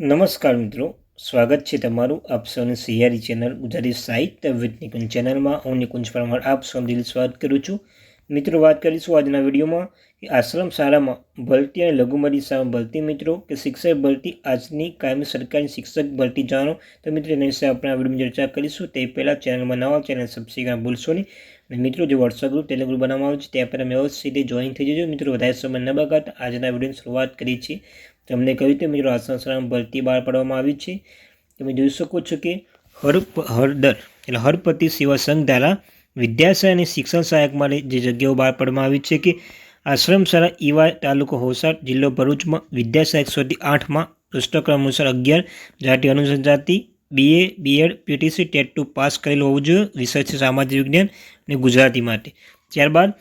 નમસ્કાર મિત્રો, સ્વાગત છે તમારું આપ સૌની સિયારી ચેનલ ગુજરાતી સાહિત્ય નિકુંજ ચેનલમાં. હું નિકુંજ પરમાર, આપ સૌનું દિલ સ્વાગત કરું છું. મિત્રો, વાત કરીશું આજના વિડીયોમાં કે આશ્રમ શાળામાં ભરતી અને લઘુમતી સામે ભરતી મિત્રો કે શિક્ષક ભરતી, આજની કાયમી સરકારી શિક્ષક ભરતી જાણો. તો મિત્રો, એના વિશે આપણે આ વિડીયોમાં ચર્ચા કરીશું. તે પહેલાં ચેનલમાં નવા ચેનલ સબસ્ક્રાઈબ ભૂલશો નહીં. અને મિત્રો, જે વોટ્સઅપ ગ્રુપ ટેલિગ્રુપ બનાવવામાં આવે છે, ત્યાં પર અમે રીતે જોઈન થઈ જજો. મિત્રો, વધારે સમય ન બગાડતા આજના વિડીયોની શરૂઆત કરી છે તમને કહ્યું હતું મિત્રો આશ્રમ શાળામાં ભરતી બહાર પાડવામાં આવી છે? તમે જોઈ શકો છો કે હર હરદર એટલે હરપતિ સેવા સંઘ દ્વારા વિદ્યાશાળા અને શિક્ષણ સહાયક માટે જે જગ્યાઓ બહાર પાડવામાં આવી છે કે આશ્રમ શાળા ઈવા તાલુકો હોસાડ જિલ્લો ભરૂચમાં વિદ્યાસહાયક સ્વતી આઠમાં પુસ્તક્રમ અનુસાર અગિયાર જાતિ અનુસૂચિત જાતિ BA, BEd, PTC, TET two pass કરેલું હોવું જોઈએ. વિષય છે સામાજિક વિજ્ઞાન અને ગુજરાતી માટે. ત્યારબાદ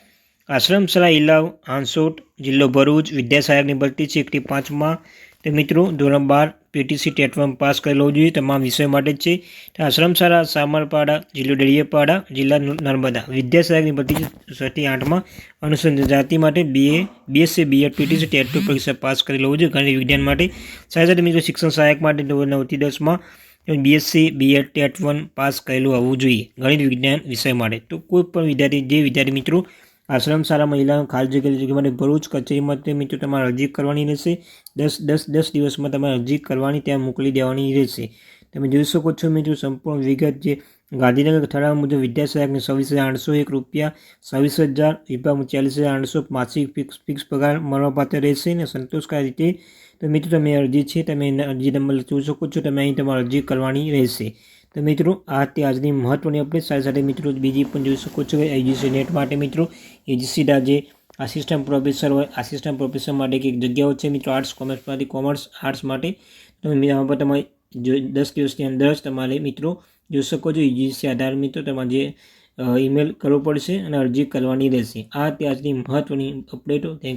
આશ્રમ શાળા ઇલાવ હાંસોટ જિલ્લો ભરૂચ વિદ્યાસહાયકની ભરતી છે એકથી પાંચમાં. તે મિત્રો, ધોરણ બાર, પીટીસી વન પાસ કરેલો જોઈએ. તમામ વિષય માટે જ છે. આશ્રમશાળા આશ્રમ સામરપાડા, જિલ્લો ડેડિયાપાડા, જિલ્લા નર્મદા. વિદ્યાસહાયકની ભરતી છે છથી આઠમાં. અનુસંધાન જાતિ માટે BA BSc BEd PTC TET two પરીક્ષા પાસ કરેલો જોઈએ ગણિત વિજ્ઞાન માટે. સાથે સાથે મિત્રો, શિક્ષણ સહાયક માટે ધોરણ નવથી દસમાં. BSc BEd TET one pass કરેલું હોવું જોઈએ ગણિત વિજ્ઞાન વિષય માટે. તો કોઈ પણ વિદ્યાર્થી જે વિદ્યાર્થી મિત્રો આશ્રમ શાળા મહિલાઓ ખાસ જગ્યા જગ્યા માટે ભરૂચ કચેરીમાં તે મિત્રો તમારે અરજી કરવાની રહેશે. દસ દસ દસ દિવસમાં તમારે અરજી કરવાની ત્યાં મોકલી દેવાની રહેશે. તમે જોઈ શકો છો મિત્રો, સંપૂર્ણ વિગત જે ગાંધીનગર ઠરાવ મુજબ વિદ્યાસહાયકને છવ્વીસ હજાર આઠસો એક રૂપિયા, છવ્વીસ હજાર વિભાગ ચાલીસ હજાર આઠસો માસિક ફિક્સ ફિક્સ પગાર મળવાપાત્ર રહેશે અને સંતોષકારી રીતે. તો મિત્રો, તમે અરજી છે, તમે અરજી નંબર જોઈ શકો છો, તમે અહીં તમારે અરજી કરવાની રહેશે. તો મિત્રો, આ તે આજની મહત્ત્વની અપડેટ સાથે સાથે મિત્રો, બીજી પણ જોઈ શકો છો કે એજીસી નેટ માટે મિત્રો એજીસીના જે આસિસ્ટન્ટ પ્રોફેસર હોય આસિસ્ટન્ટ પ્રોફેસર માટે કંઈક જગ્યાઓ છે મિત્રો આર્ટ્સ કોમર્સમાંથી કોમર્સ આર્ટ્સ માટે. તમે આમાં તમારે જો દસ દિવસની અંદર જ તમારે મિત્રો જોઈ શકો છો યુજીસી આધાર મિત્રો, તમારે જે ઈમેલ કરવો પડશે અને અરજી કરવાની રહેશે. આ તે આજની મહત્ત્વની અપડેટો થેન્ક